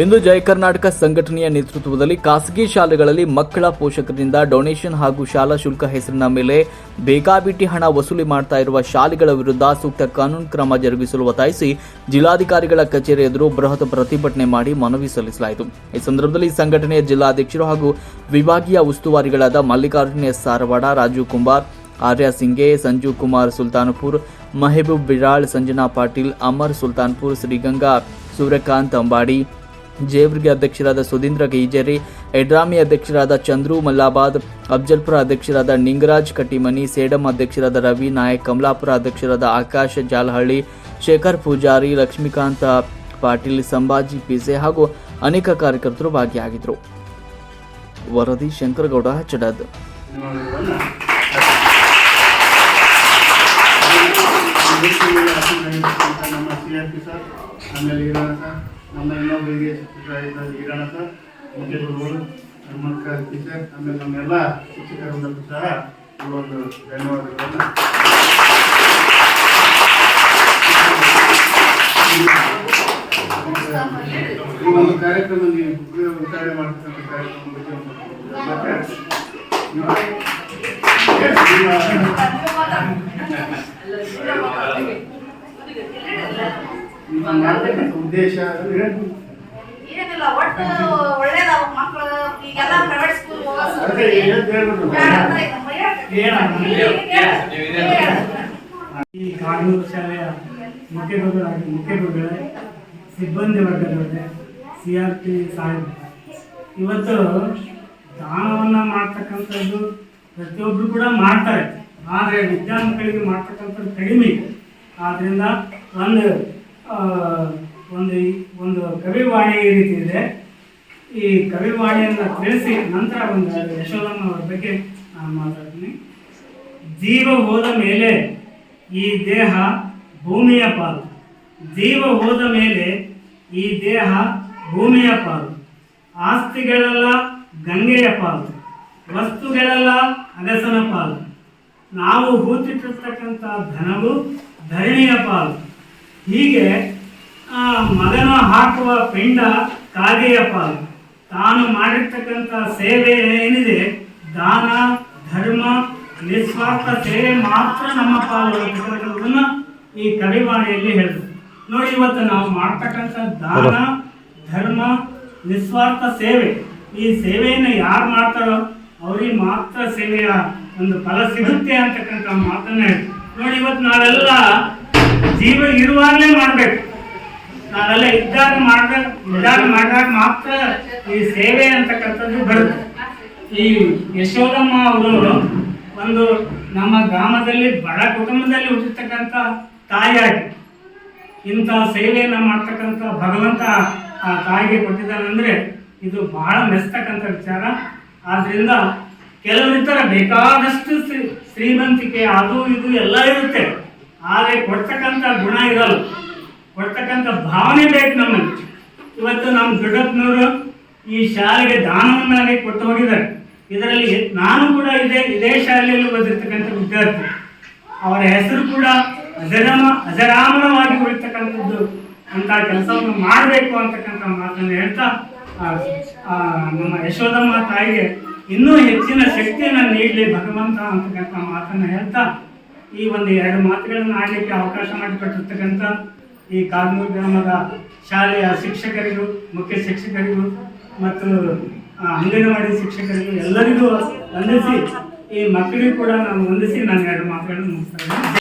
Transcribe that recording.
ಇಂದು ಜಯ ಕರ್ನಾಟಕ ಸಂಘಟನೆಯ ನೇತೃತ್ವದಲ್ಲಿ ಖಾಸಗಿ ಶಾಲೆಗಳಲ್ಲಿ ಮಕ್ಕಳ ಪೋಷಕರಿಂದ ಡೊನೇಷನ್ ಹಾಗೂ ಶಾಲಾ ಶುಲ್ಕ ಹೆಸರಿನ ಮೇಲೆ ಬೇಕಾಬಿಟ್ಟಿ ಹಣ ವಸೂಲಿ ಮಾಡ್ತಾ ಇರುವ ಶಾಲೆಗಳ ವಿರುದ್ಧ ಸೂಕ್ತ ಕಾನೂನು ಕ್ರಮ ಜರುಗಿಸಲು ಒತ್ತಾಯಿಸಿ ಜಿಲ್ಲಾಧಿಕಾರಿಗಳ ಕಚೇರಿ ಎದುರು ಬೃಹತ್ ಪ್ರತಿಭಟನೆ ಮಾಡಿ ಮನವಿ ಸಲ್ಲಿಸಲಾಯಿತು. ಈ ಸಂದರ್ಭದಲ್ಲಿ ಸಂಘಟನೆಯ ಜಿಲ್ಲಾಧ್ಯಕ್ಷರು ಹಾಗೂ ವಿಭಾಗೀಯ ಉಸ್ತುವಾರಿಗಳಾದ ಮಲ್ಲಿಕಾರ್ಜುನ ಎಸ್ ಸಾರವಾಡ ರಾಜು ಕುಮಾರ್ ಆರ್ಯ ಸಿಂಗೆ ಸಂಜೀವ್ ಕುಮಾರ್ ಸುಲ್ತಾನ್ಪುರ್, ಮಹಬೂಬ್ ಬಿರಾಳ್, ಸಂಜನಾ ಪಾಟೀಲ್, ಅಮರ್ ಸುಲ್ತಾನ್ಪುರ್, ಶ್ರೀಗಂಗಾ, ಸೂರ್ಯಕಾಂತ್ ಅಂಬಾಡಿ ಜೇವರ್ಗಿ ಅಧ್ಯಕ್ಷರಾದ ಸುಧೀಂದ್ರ ಗೈಜೇರಿ, ಎಡ್ರಾಮಿ ಅಧ್ಯಕ್ಷರಾದ ಚಂದ್ರು ಮಲ್ಲಾಬಾದ್, ಅಫ್ಜಲ್ಪುರ ಅಧ್ಯಕ್ಷರಾದ ನಿಂಗರಾಜ್ ಕಟ್ಟಿಮನಿ, ಸೇಡಂ ಅಧ್ಯಕ್ಷರಾದ ರವಿ ನಾಯಕ್, ಕಮಲಾಪುರ ಅಧ್ಯಕ್ಷರಾದ ಆಕಾಶ್ ಜಾಲಹಳ್ಳಿ, ಶೇಖರ್ ಪೂಜಾರಿ, ಲಕ್ಷ್ಮೀಕಾಂತ ಪಾಟೀಲ್, ಸಂಭಾಜಿ ಪಿಸೆ ಹಾಗೂ ಅನೇಕ ಕಾರ್ಯಕರ್ತರು ಭಾಗಿಯಾಗಿದ್ದರು. ವರದಿ ಶಂಕರಗೌಡ, ಚಡದ್. ಪಿ ಸರ್, ಆಮೇಲೆ ಈರಣ್ಣ ಸರ್, ನಮ್ಮ ಇನ್ನೊಬ್ಬರಿಗೆ ಈರಣ್ಣ ಸರ್ ಮುಖ್ಯ ಗುರುಗಳು ಹನುಮಂತ ಟೀಚರ್ ಆಮೇಲೆ ನಮ್ಮೆಲ್ಲ ಶಿಕ್ಷಕರಿಂದಲೂ ಸಹ ಈ ಒಂದು ಧನ್ಯವಾದಗಳನ್ನು. ಈ ಒಂದು ಕಾರ್ಯಕ್ರಮ ನೀವು ವಿಚಾರಣೆ ಮಾಡ್ತಕ್ಕಂಥ ಕಾರ್ಯಕ್ರಮ ಬಗ್ಗೆ ಒಂದು ಮತ್ತೆ ನಿಮ್ಮ ಮಾಡ್ತಕ್ಕಂಥ ಉದ್ದೇಶ ಏನಿಲ್ಲ ಒಟ್ಟು ಒಳ್ಳೇದಾವ ಮಕ್ಕಳು ಈಗೆಲ್ಲ ಪ್ರೈವೇಟ್ ಸ್ಕೂಲ್. ಈ ಕಾನೂನು ಶಾಲೆಯ ಮುಖ್ಯ ಮುಖ್ಯ ಸಿಬ್ಬಂದಿ ವರ್ಗದವರೇ ಸಿ ಆರ್ ಪಿ ಸಾಹೇಬ್ ಇವತ್ತು ದಾನವನ್ನು ಮಾಡ್ತಕ್ಕಂಥದ್ದು ಪ್ರತಿಯೊಬ್ಬರು ಕೂಡ ಮಾಡ್ತಾರೆ. ಆದರೆ ವಿದ್ಯಾರ್ಥಿಗಳಿಗೆ ಮಾಡ್ತಕ್ಕಂಥದ್ದು ಕಡಿಮೆ ಆದ್ದರಿಂದ ಒಂದು ಒಂದು ಒಂದು ಕವಿವಾಣಿ ರೀತಿ ಇದೆ. ಈ ಕವಿವಾಣಿಯನ್ನು ತಿಳಿಸಿ ನಂತರ ಒಂದು ಯಶೋಧಮ್ಮ ಅವರ ಬಗ್ಗೆ ನಾನು ಮಾತಾಡ್ತೀನಿ. ಜೀವ ಹೋದ ಮೇಲೆ ಈ ದೇಹ ಭೂಮಿಯ ಪಾಲು. ಜೀವ ಹೋದ ಮೇಲೆ ಈ ದೇಹ ಭೂಮಿಯ ಪಾಲು. ಆಸ್ತಿಗಳೆಲ್ಲ ಗಂಗೆಯ ಪಾಲು. ವಸ್ತುಗಳೆಲ್ಲ ಅಗಸನ ಪಾಲು. ನಾವು ಹೂತಿಟ್ಟಿರ್ತಕ್ಕಂಥ ಧನವು ಧರಣಿಯ ಪಾಲು. ಹೀಗೆ ಆ, ಮಗನ ಹಾಕುವ ಪಿಂಡ ಕಾಗೆಯ ಪಾಲು. ತಾನು ಮಾಡಿರ್ತಕ್ಕಂಥ ಸೇವೆ ಏನಿದೆ? ದಾನ ಧರ್ಮ ನಿಸ್ವಾರ್ಥ ಸೇವೆ ಮಾತ್ರ ನಮ್ಮ ಪಾಲು ಅಂತಕ್ಕಂಥದ್ದನ್ನು ಈ ಕವಿವಾಣಿಯಲ್ಲಿ ಹೇಳಿದ್ರು. ನೋಡಿ ಇವತ್ತು ನಾವು ಮಾಡ್ತಕ್ಕಂಥ ದಾನ ಧರ್ಮ ನಿಸ್ವಾರ್ಥ ಸೇವೆ. ಈ ಸೇವೆಯನ್ನು ಯಾರು ಮಾಡ್ತಾರೋ ಅವ್ರಿಗೆ ಮಾತ್ರ ಸೇವೆಯ ಒಂದು ಫಲ ಸಿಗುತ್ತೆ ಅಂತಕ್ಕಂಥ ಮಾತನ್ನ ಹೇಳಿ ನೋಡಿ ಇವತ್ತು ನಾವೆಲ್ಲ ಜೀವ ಇರುವಾಗಲೇ ಮಾಡಬೇಕು. ನಾವೆಲ್ಲ ಇದ್ದಾಗ ಮಾಡಿದಾಗ ಇದ್ದಾಗ ಮಾಡಿದಾಗ ಮಾತ್ರ ಈ ಸೇವೆ ಅಂತಕ್ಕಂಥದ್ದು ಬರುತ್ತೆ. ಈ ಯಶೋದಮ್ಮ ಅವರು ಒಂದು ನಮ್ಮ ಗ್ರಾಮದಲ್ಲಿ, ಬಡ ಕುಟುಂಬದಲ್ಲಿ ಹುಟ್ಟಿರ್ತಕ್ಕಂಥ ತಾಯಿಯಾಗಿ, ಇಂಥ ಸೇವೆಯನ್ನು ಮಾಡ್ತಕ್ಕಂಥ ಭಗವಂತ ಆ ತಾಯಿಗೆ ಕೊಟ್ಟಿದ್ದಾನಂದರೆ ಇದು ಬಹಳ ಮೆಸ್ತಕ್ಕಂಥ ವಿಚಾರ. ಆದ್ರಿಂದ ಕೆಲವರಿತರ ಬೇಕಾದಷ್ಟು ಶ್ರೀಮಂತಿಕೆ, ಅದು ಇದು ಎಲ್ಲ ಇರುತ್ತೆ. ಆದರೆ ಕೊಡ್ತಕ್ಕಂಥ ಗುಣ ಇರಲ್ಲ. ಕೊಡ್ತಕ್ಕಂಥ ಭಾವನೆ ಬೇಕು ನಮ್ಮಲ್ಲಿ ಇವತ್ತು ನಮ್ಮ ದೊಡ್ಡಪ್ಪನವರು ಈ ಶಾಲೆಗೆ ದಾನವನ್ನಾಗಿ ಕೊಟ್ಟು ಹೋಗಿದ್ದಾರೆ. ಇದರಲ್ಲಿ ನಾನು ಕೂಡ ಇದೇ ಇದೇ ಶಾಲೆಯಲ್ಲಿ ಓದಿರ್ತಕ್ಕಂಥ ವಿದ್ಯಾರ್ಥಿ. ಅವರ ಹೆಸರು ಕೂಡ ಅಜರಾಮ, ಅಜರಾಮರವಾಗಿ ಉಳಿತಕ್ಕಂಥದ್ದು ಅಂತ ಕೆಲಸವನ್ನು ಮಾಡಬೇಕು ಅಂತಕ್ಕಂಥ ಮಾತನ್ನು ಹೇಳ್ತಾ ನಮ್ಮ ಯಶೋಧಮ್ಮ ತಾಯಿಗೆ ಇನ್ನೂ ಹೆಚ್ಚಿನ ಶಕ್ತಿಯನ್ನು ನೀಡಲಿ ಭಗವಂತ ಅಂತಕ್ಕಂಥ ಮಾತನ್ನು ಹೇಳ್ತಾ ಈ ಒಂದು ಎರಡು ಮಾತುಗಳನ್ನು ಆಡಲಿಕ್ಕೆ ಅವಕಾಶ ಮಾಡಿಕೊಟ್ಟಿರ್ತಕ್ಕಂಥ ಈ ಕಾಗನೂರು ಗ್ರಾಮದ ಶಾಲೆಯ ಶಿಕ್ಷಕರಿಗೂ, ಮುಖ್ಯ ಶಿಕ್ಷಕರಿಗೂ ಮತ್ತು ಅಂಗನವಾಡಿ ಶಿಕ್ಷಕರಿಗೂ ಎಲ್ಲರಿಗೂ ವಂದಿಸಿ, ಈ ಮಕ್ಕಳಿಗೂ ಕೂಡ ನಾನು ವಂದಿಸಿ ನಾನು ಎರಡು ಮಾತುಗಳನ್ನು ಮುಗಿಸ್ತಾ